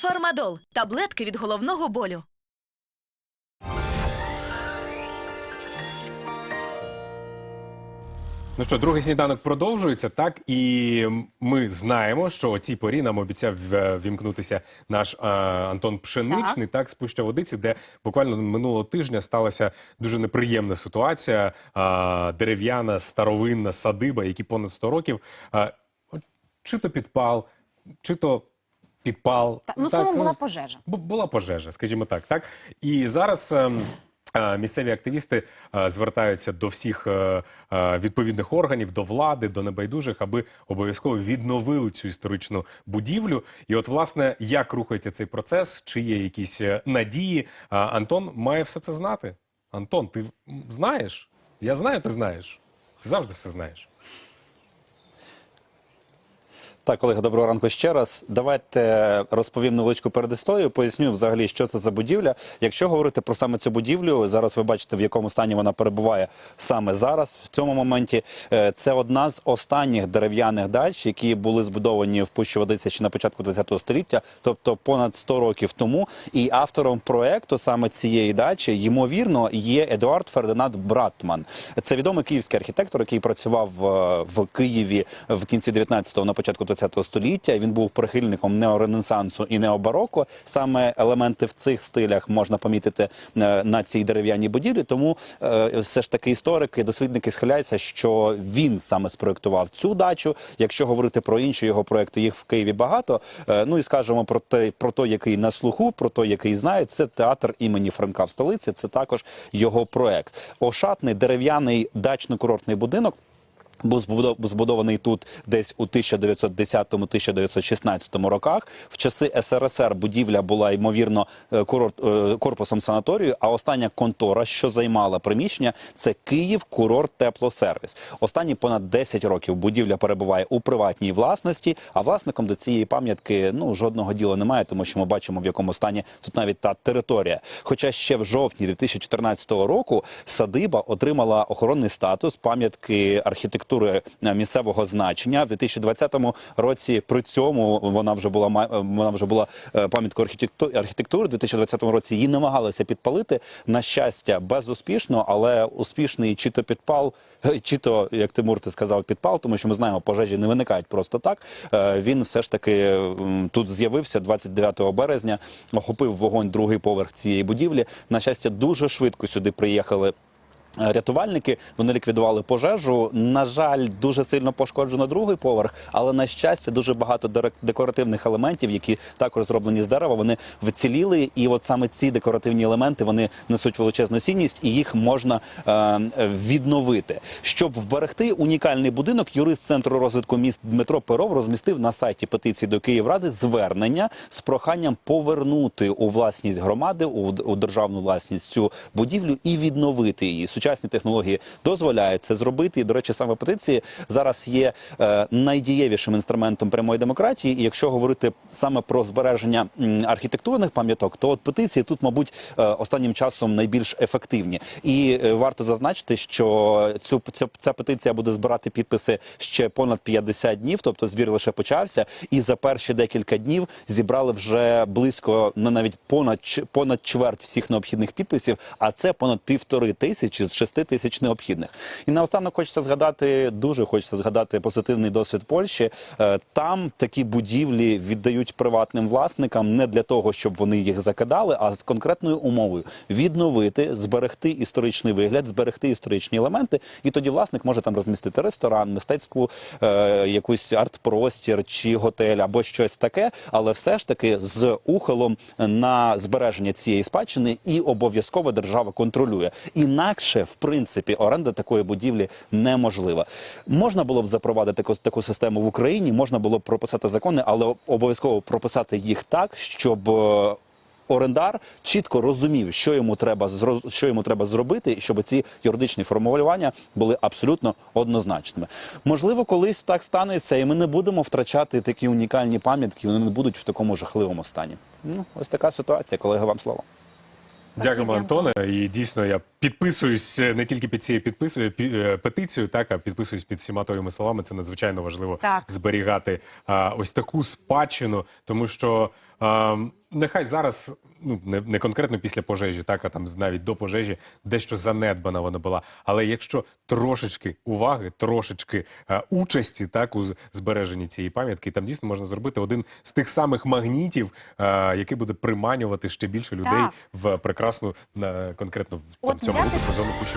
Фармадол таблетки від головного болю. Ну що, другий сніданок продовжується, так і ми знаємо, що о цій порі нам обіцяв е, вімкнутися наш е, Антон Пшеничний, так, з Пуща Водиці, де буквально минулого тижня сталася дуже неприємна ситуація. Е, дерев'яна старовинна садиба, які понад 100 років, от чи то підпал, чи то підпал. Та, ну, словом, була пожежа. Бу- Була пожежа, скажімо так. так? І зараз ем, е, місцеві активісти е, звертаються до всіх е, е, відповідних органів, до влади, до небайдужих, аби обов'язково відновили цю історичну будівлю. І от, власне, як рухається цей процес, чи є якісь е, надії, А Антон має все це знати. Антон, ти м, знаєш? Я знаю, ти знаєш. Ти завжди все знаєш. Так, колеги, доброго ранку ще раз. Давайте розповім невеличку передісторію, поясню взагалі, що це за будівля. Якщо говорити про саме цю будівлю, зараз ви бачите, в якому стані вона перебуває саме зараз. В цьому моменті Е, це одна з останніх дерев'яних дач, які були збудовані в Пущі Водиці ще на початку ХХ століття, тобто понад 100 років тому. І автором проекту саме цієї дачі, ймовірно, є Едуард Фердинанд Братман. Це відомий київський архітектор, який працював е, в Києві в кінці 19-го, на початку 20-го століття. Він був прихильником неоренесансу і необароко. Саме елементи в цих стилях можна помітити е, на цій дерев'яній будівлі. Тому е, все ж таки історики, дослідники схиляються, що він саме спроектував цю дачу. Якщо говорити про інші його проекти, їх в Києві багато. Е, Ну і скажемо про те, про той, який на слуху, про той, який знає, це театр імені Франка в столиці. Це також його проект. Ошатний дерев'яний дачно-курортний будинок. Був збудов- збудований тут десь у 1910-1916 роках. В часи СРСР будівля була ймовірно е, е, корпусом санаторію. А остання контора, що займала приміщення, це Київ курорт теплосервіс. Останні понад 10 років будівля перебуває у приватній власності. А власником до цієї пам'ятки ну жодного діла немає, тому що ми бачимо в якому стані тут навіть та територія. Хоча ще в жовтні 2014 року садиба отримала охоронний статус пам'ятки архітектури е, місцевого значення. В 2020 році при цьому вона вже була е, вона вже була е, пам'яткою архітекту- архітектури. У 2020 році її намагалися підпалити. На щастя, безуспішно, але успішний чи то підпал, чи то, як Тимур ти сказав, підпал, тому що ми знаємо, пожежі не виникають просто так. Він все ж таки тут з'явився 29 березня, охопив вогонь другий поверх цієї будівлі. На щастя, дуже швидко сюди приїхали. Е, Рятувальники вони ліквідували пожежу. На жаль, дуже сильно пошкоджено другий поверх, але на щастя, дуже багато декоративних елементів, які також зроблені з дерева. Вони вціліли, і от саме ці декоративні елементи вони несуть величезну цінність, і їх можна е, відновити. Щоб вберегти унікальний будинок, юрист центру розвитку міст Дмитро Перов розмістив на сайті петиції до Київради звернення з проханням повернути у власність громади у, у державну власність цю будівлю і відновити її. Сучасні технології дозволяють це зробити. І, до речі, саме петиції зараз є е, найдієвішим інструментом прямої демократії. І якщо говорити саме про збереження архітектурних пам'яток, то от петиції тут, мабуть, е, останнім часом найбільш ефективні. І е, варто зазначити, що цю ця, ця петиція буде збирати підписи ще понад 50 днів, тобто збір лише почався. І за перші декілька днів зібрали вже близько ну, навіть понад понад чверть всіх необхідних підписів. А це понад півтори тисячі з шести тисяч необхідних. І наостанок хочеться згадати дуже хочеться згадати позитивний досвід Польщі. Е, Там такі будівлі віддають приватним власникам не для того, щоб вони їх закидали, а з конкретною умовою відновити, зберегти історичний вигляд, зберегти історичні елементи, і тоді власник може там розмістити ресторан, мистецьку е, якусь арт-простір чи готель або щось таке, але все ж таки з ухилом на збереження цієї спадщини і обов'язково держава контролює. Інакше, в принципі, оренда такої будівлі неможлива. Можна було б запровадити таку, таку систему в Україні, можна було б прописати закони, але обов'язково прописати їх так, щоб. е, Орендар чітко розумів, що йому треба що йому треба зробити, щоб ці юридичні формулювання були абсолютно однозначними. Можливо, колись так станеться, і ми не будемо втрачати такі унікальні пам'ятки. Вони не будуть в такому жахливому стані. Ну, ось така ситуація. Колеги, вам слово. Дякуємо, Антоне. І дійсно я підписуюсь не тільки під цією підписую пі- е, петицією, так а підписуюсь під всіма твоїми словами. Це надзвичайно важливо Так. зберігати а, ось таку спадщину, тому що а, нехай зараз. Ну, не, не конкретно після пожежі, так, а там навіть до пожежі дещо занедбана вона була. Але якщо трошечки уваги, трошечки е, участі так, у збереженні цієї пам'ятки, там дійсно можна зробити один з тих самих магнітів, е, який буде приманювати ще більше людей Так. в прекрасну, на, конкретно в там, От цьому взяти- зону Пущі.